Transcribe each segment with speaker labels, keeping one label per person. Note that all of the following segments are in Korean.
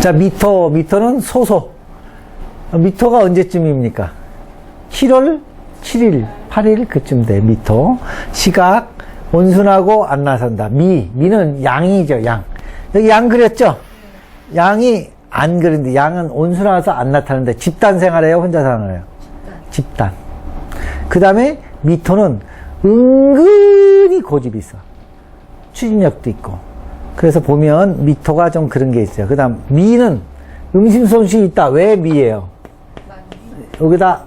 Speaker 1: 자, 미터, 미터는 소소. 미터가 언제쯤입니까? 7월 7일, 8일 그쯤 돼, 미터. 시각, 온순하고 안 나선다. 미, 미는 양이죠, 양. 여기 양 그렸죠? 양이 안 그린데, 양은 온순해서 안 나타나는데, 집단 생활해요, 혼자 생활해요? 집단. 그 다음에 미터는 은근히 고집이 있어. 추진력도 있고. 그래서 보면 미토가 좀 그런 게 있어요. 그 다음 미는 음심솜씨 있다. 왜 미예요? 여기다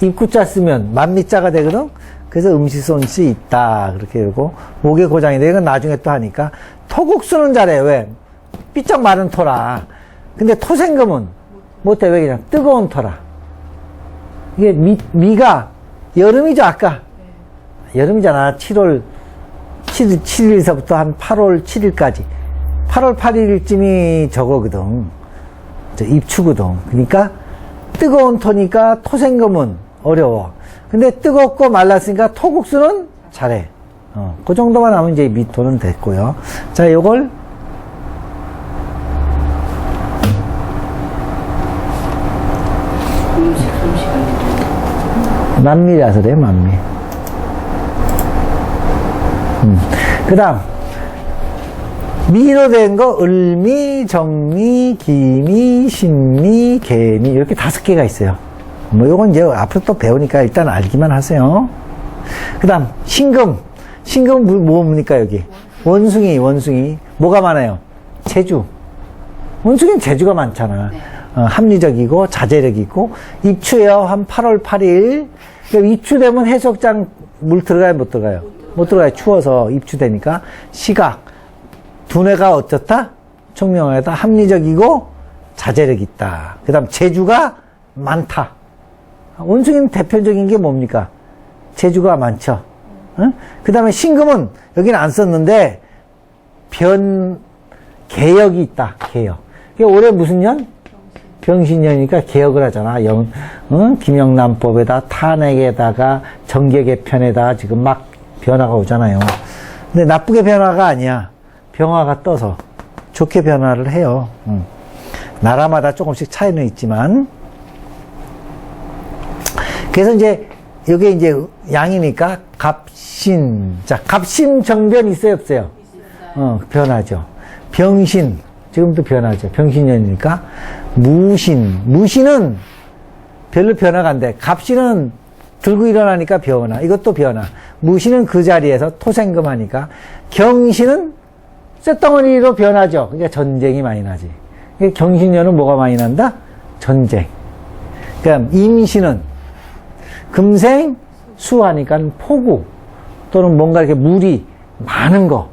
Speaker 1: 입구자 쓰면 만미자가 되거든? 그래서 음식솜씨 있다. 그렇게 되고 목에 고장이 돼. 이건 나중에 또 하니까 토국수는 잘해. 왜? 삐쩍 마른 토라. 근데 토생금은 못해. 왜 그냥 뜨거운 토라. 이게 미, 미가 여름이죠, 아까. 여름이잖아. 7월 7일, 7일서부터 한 8월 7일까지. 8월 8일쯤이 저거거든. 저 입추거든. 그러니까 뜨거운 토니까 토생금은 어려워. 근데 뜨겁고 말랐으니까 토국수는 잘해. 어, 그 정도만 하면 이제 미토는 됐고요. 자, 요걸 만미라서 그래, 만미. 음. 그 다음, 미로 된 거, 을미, 정미, 기미, 신미, 개미, 이렇게 다섯 개가 있어요. 뭐, 요건 이제 앞으로 또 배우니까 일단 알기만 하세요. 그 다음, 신금. 신금은 뭐- 뭡니까, 여기? 원숭이, 원숭이. 뭐가 많아요? 제주. 원숭이는 제주가 많잖아. 어, 합리적이고 자제력 있고 입추예요. 한 8월 8일. 그러니까 입추되면 해수욕장 물 들어가요, 못 들어가요? 못 들어가요. 추워서 입추되니까 시각 두뇌가 어떻다? 총명하다. 합리적이고 자제력 있다. 그 다음 제주가 많다. 원숭이는 대표적인 게 뭡니까? 제주가 많죠. 그 다음에 신금은 여기는 안 썼는데 변 개혁이 있다. 개혁. 이게 올해 무슨 년? 병신년이니까 개혁을 하잖아. 영, 응? 김영란법에다 탄핵에다가 정계 개편에다 지금 막 변화가 오잖아요. 근데 나쁘게 변화가 아니야. 병화가 떠서 좋게 변화를 해요. 응. 나라마다 조금씩 차이는 있지만. 그래서 이제 이게 이제 양이니까 갑신. 자, 갑신 정변 있어요, 없어요? 어, 변하죠. 병신. 지금도 변하죠. 병신년이니까. 무신. 무신은 별로 변화가 안 돼. 갑신은 들고 일어나니까 변화. 이것도 변화. 무신은 그 자리에서 토생금 하니까. 경신은 쇳덩어리로 변하죠. 그러니까 전쟁이 많이 나지. 경신년은 뭐가 많이 난다? 전쟁. 그러니까 임신은 금생 수하니까 포구 또는 뭔가 이렇게 물이 많은 거.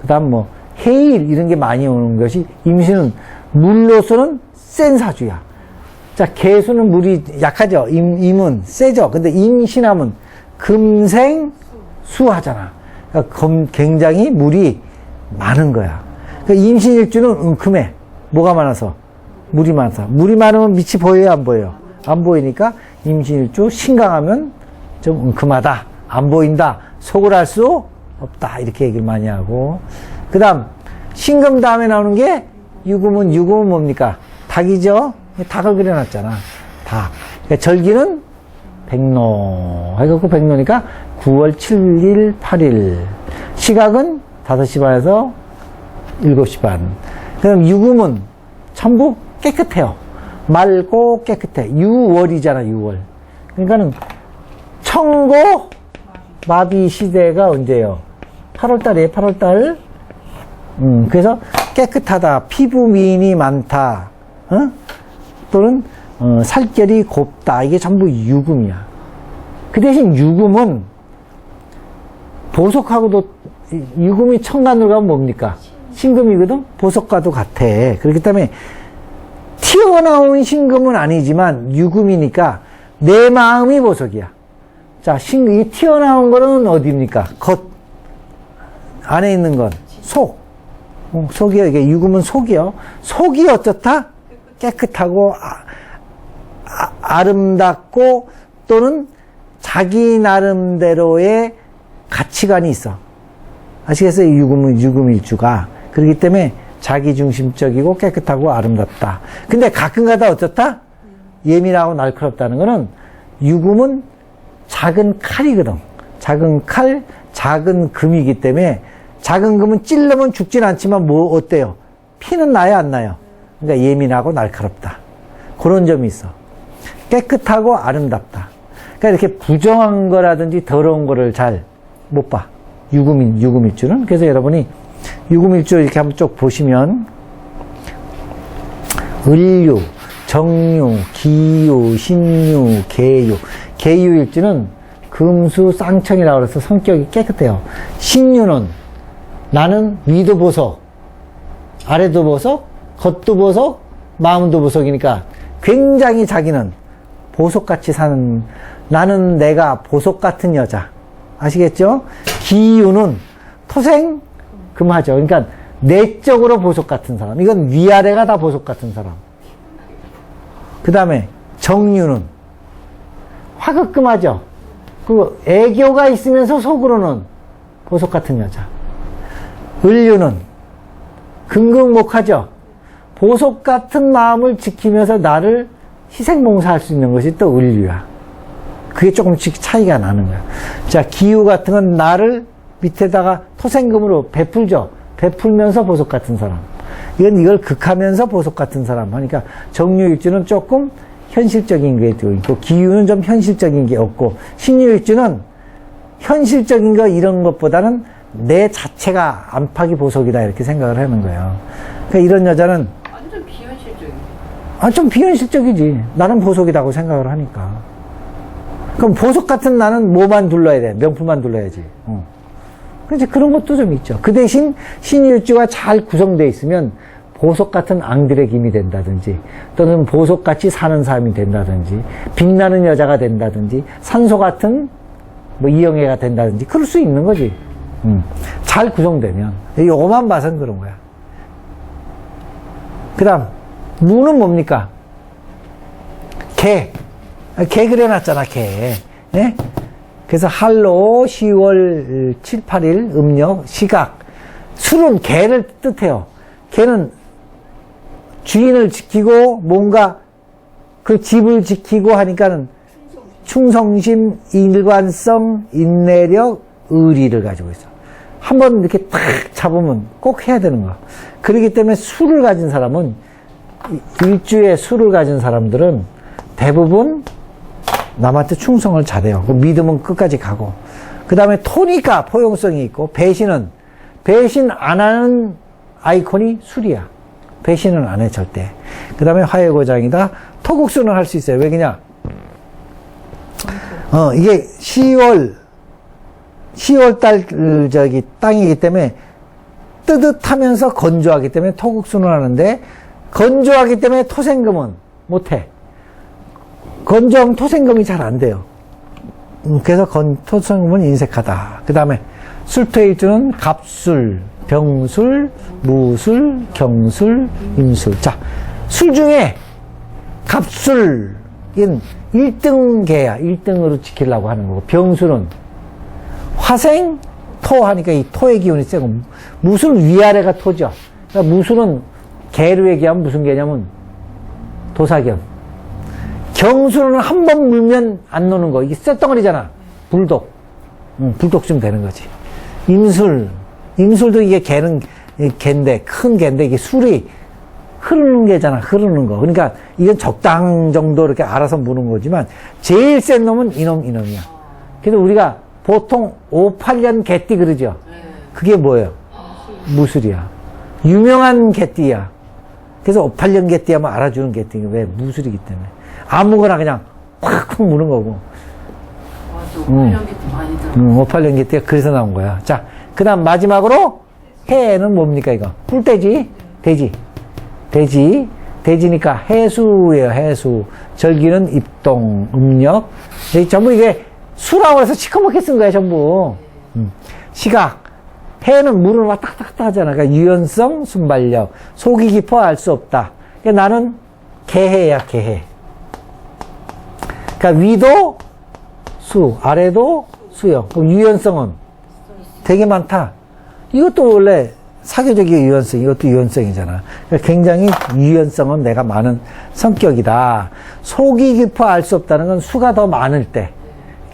Speaker 1: 그 다음 뭐 해일 이런 게 많이 오는 것이 임신은 물로서는 센 사주야. 자, 개수는 물이 약하죠. 임, 임은 세죠. 근데 임신하면 금생 수하잖아. 그러니까 검- 굉장히 물이 많은 거야. 그러니까 임신일주는 은큼해. 뭐가 많아서? 물이 많아서. 물이 많으면 밑이 보여요? 안 보여요? 안 보이니까 임신일주 신강하면 좀 은큼하다. 안 보인다. 속을 알 수 없다. 이렇게 얘기를 많이 하고. 그 다음, 신금 다음에 나오는 게 유금은, 유금은 뭡니까? 닭이죠? 닭을 그려놨잖아. 닭. 그러니까 절기는 백로. 해갖고 백로니까 9월 7일, 8일. 시각은 5시 반에서 7시 반. 그럼 유금은 전부 깨끗해요. 맑고 깨끗해. 6월이잖아, 6월. 그러니까는 청고 마비 시대가 언제예요? 8월 달이에요, 8월 달. 음, 그래서 깨끗하다. 피부 미인이 많다. 어? 또는 어, 살결이 곱다. 이게 전부 유금이야. 그 대신 유금은 보석하고도 이- 유금이 청간으로 가면 뭡니까? 신금이거든? 보석과도 같아. 그렇기 때문에 튀어나온 신금은 아니지만 유금이니까 내 마음이 보석이야. 자, 신, 이 튀어나온 거는 어디입니까? 겉. 안에 있는 건 속. 어, 속이요. 이게 유금은 속이요. 속이 어떻다? 깨끗하고 아, 아 름답고 또는 자기 나름대로의 가치관이 있어. 아시겠어요? 유금은 유금일주가. 그렇기 때문에 자기중심적이고 깨끗하고 아름답다. 근데 가끔가다 어떻다? 예민하고 날카롭다는 거는 유금은 작은 칼이거든. 작은 칼, 작은 금이기 때문에 작은 금은 찔르면 죽진 않지만 뭐 어때요? 피는 나요, 안 나요? 그러니까 예민하고 날카롭다. 그런 점이 있어. 깨끗하고 아름답다. 그러니까 이렇게 부정한 거라든지 더러운 거를 잘 못 봐. 유금인, 유금일주는. 그래서 여러분이 유금일주 이렇게 한번 쭉 보시면 을유, 정유, 기유, 신유, 계유. 계유일주는 금수, 쌍청이라고 해서 성격이 깨끗해요. 신유는 나는 위도 보석, 아래도 보석, 겉도 보석, 마음도 보석이니까 굉장히 자기는 보석같이 사는 나는 내가 보석 같은 여자 아시겠죠? 기유는 토생 금하죠. 그러니까 내적으로 보석 같은 사람. 이건 위아래가 다 보석 같은 사람. 그 다음에 정유는 화극금하죠. 그 애교가 있으면서 속으로는 보석 같은 여자. 을유는 긍긍목하죠. 보석 같은 마음을 지키면서 나를 희생봉사할 수 있는 것이 또 을유야. 그게 조금씩 차이가 나는 거야. 자, 기후 같은 건 나를 밑에다가 토생금으로 베풀죠. 베풀면서 보석 같은 사람. 이건 이걸 극하면서 보석 같은 사람 하니까 정유일주는 조금 현실적인 게 있고 기후는 좀 현실적인 게 없고 신유일주는 현실적인 거 이런 것보다는 내 자체가 안팎이 보석이다 이렇게 생각을 하는 거예요. 그러니까 이런 여자는. 아, 좀 비현실적이지. 나는 보석이라고 생각을 하니까. 그럼 보석 같은 나는 뭐만 둘러야 돼? 명품만 둘러야지. 어. 그래서 그런 것도 좀 있죠. 그 대신 신일주가 잘 구성되어 있으면 보석 같은 앙들의 김이 된다든지 또는 보석같이 사는 사람이 된다든지 빛나는 여자가 된다든지 산소 같은 뭐 이영애가 된다든지 그럴 수 있는 거지. 음. 잘 구성되면. 요거만 봐선 그런 거야. 그 다음, 무는 뭡니까? 개. 아, 개 그려놨잖아, 개. 예? 그래서 할로 10월 7, 8일 음력 시각. 술은 개를 뜻해요. 개는 주인을 지키고 뭔가 그 집을 지키고 하니까는 충성심, 일관성, 인내력, 의리를 가지고 있어. 한번 이렇게 탁 잡으면 꼭 해야 되는 거야. 그렇기 때문에 술을 가진 사람은 일주에 술을 가진 사람들은 대부분 남한테 충성을 잘해요. 그 믿음은 끝까지 가고. 그 다음에 토니까 포용성이 있고 배신은 배신 안 하는 아이콘이 술이야. 배신은 안 해 절대. 그 다음에 화해고장이다. 토국수는 할 수 있어요. 왜 그냐? 어 이게 10월 10월 달 그, 저기 땅이기 때문에 뜨뜻하면서 건조하기 때문에 토국수는 하는데 건조하기 때문에 토생금은 못해. 건조하면 토생금이 잘 안 돼요. 음, 그래서 건, 토생금은 인색하다. 그 다음에 술토일주는 갑술, 병술, 무술, 경술, 임술. 자, 술 중에 갑술은 1등 개야. 1등으로 지키려고 하는 거고, 병술은 화생, 토 하니까 이 토의 기운이 세고, 무술 위아래가 토죠. 그러니까 무술은 개로 얘기하면 무슨 개냐면 도사견. 경술은 한번 물면 안 노는 거. 이게 쇳덩어리잖아. 불독. 응, 불독 좀 되는 거지. 임술. 임술도 이게 개는 이 개인데, 큰 개인데, 이게 술이 흐르는 게잖아. 흐르는 거. 그러니까 이건 적당 정도 이렇게 알아서 무는 거지만, 제일 센 놈은 이놈, 이놈이야. 그래서 우리가 보통 5, 8년 개띠 그러죠.
Speaker 2: 네.
Speaker 1: 그게 뭐예요? 무술이야. 유명한 개띠야. 그래서 5, 8년 개띠 하면 알아주는 개띠. 왜? 무술이기 때문에. 아무거나 그냥 콱콱 무는 거고.
Speaker 2: 맞아.
Speaker 1: 음.
Speaker 2: 이런 게또 많이 들어.
Speaker 1: 음, 5, 8년 개띠가 그래서 나온 거야. 자, 그 다음 마지막으로 해는 뭡니까, 이거? 뿔돼지? 돼지. 돼지. 돼지니까 해수예요, 해수. 절기는 입동, 음력. 이 전부 이게 수라고 해서 시커멓게 쓴 거야, 전부. 음. 시각. 해는 물을 갔다 갔다 하잖아. 그러니까 유연성, 순발력. 속이 깊어 알 수 없다. 그러니까 나는 개해야, 개해. 그러니까 위도 수, 아래도 수요. 그럼 유연성은 되게 많다. 이것도 원래 사교적인 유연성, 이것도 유연성이잖아. 그러니까 굉장히 유연성은 내가 많은 성격이다. 속이 깊어 알 수 없다는 건 수가 더 많을 때,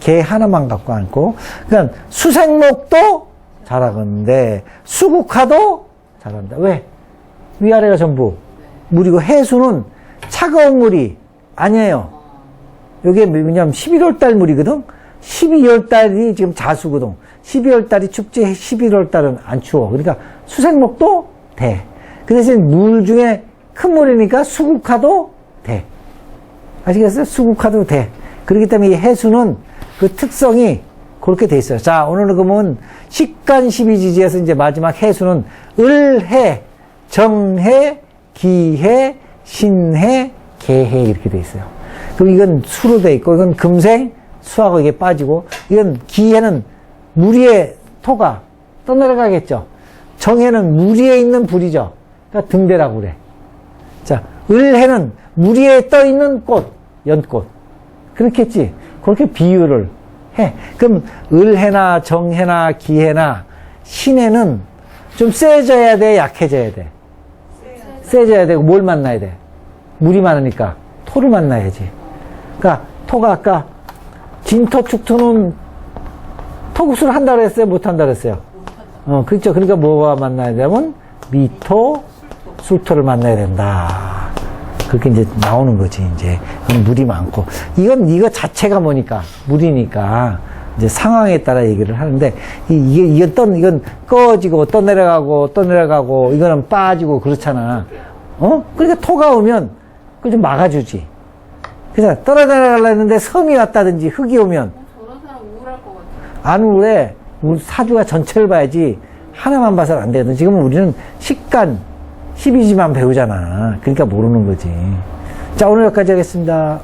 Speaker 1: 개 하나만 갖고 앉고, 그러니까 수생목도 잘하는데, 수국화도 잘한다. 왜? 위아래가 전부 물이고, 해수는 차가운 물이 아니에요. 이게 왜냐면 11월 달 물이거든? 12월 달이 지금 자수거든. 12월 달이 춥지 11월 달은 안 추워. 그러니까 수생목도 돼. 그 대신 물 중에 큰 물이니까 수국화도 돼. 아시겠어요? 수국화도 돼. 그렇기 때문에 이 해수는 그 특성이 그렇게 돼 있어요. 자, 오늘은 그러면 식간 12지지에서 이제 마지막 해수는 을해, 정해, 기해, 신해, 개해 이렇게 돼 있어요. 그럼 이건 수로 돼 있고, 이건 금생, 수하고 이게 빠지고, 이건 기해는 물 위에 토가 떠내려가겠죠. 정해는 물 위에 있는 불이죠. 그러니까 등대라고 그래. 자, 을해는 물 위에 떠 있는 꽃, 연꽃. 그렇겠지. 그렇게 비유를 해. 그럼 을해나 정해나 기해나 신해는 좀 세져야 돼, 약해져야 돼. 세져야 되고 뭘 만나야 돼? 물이 많으니까 토를 만나야지. 그러니까 토가 아까 진토 축토는 토국수를 한다고 했어요? 못 한다고 했어요? 어, 그렇죠. 그러니까 뭐가 만나야 되면 미토, 술토를 만나야 된다. 그렇게 이제 나오는 거지, 이제. 물이 많고. 이건, 이거 자체가 뭐니까, 물이니까, 이제 상황에 따라 얘기를 하는데, 이, 이게, 이건 떠, 이건 꺼지고, 떠 내려가고, 떠 내려가고, 이거는 빠지고, 그렇잖아. 어? 그러니까 토가 오면, 그걸 좀 막아주지. 그래서 떨어 내려가려 했는데 섬이 왔다든지 흙이 오면,
Speaker 2: 저런 사람 우울할 것 같아.
Speaker 1: 안 우울해. 우리 사주가 전체를 봐야지 하나만 봐서는 안 되거든. 지금 우리는 식간 12지만 배우잖아. 그러니까 모르는 거지. 자, 오늘 여기까지 하겠습니다.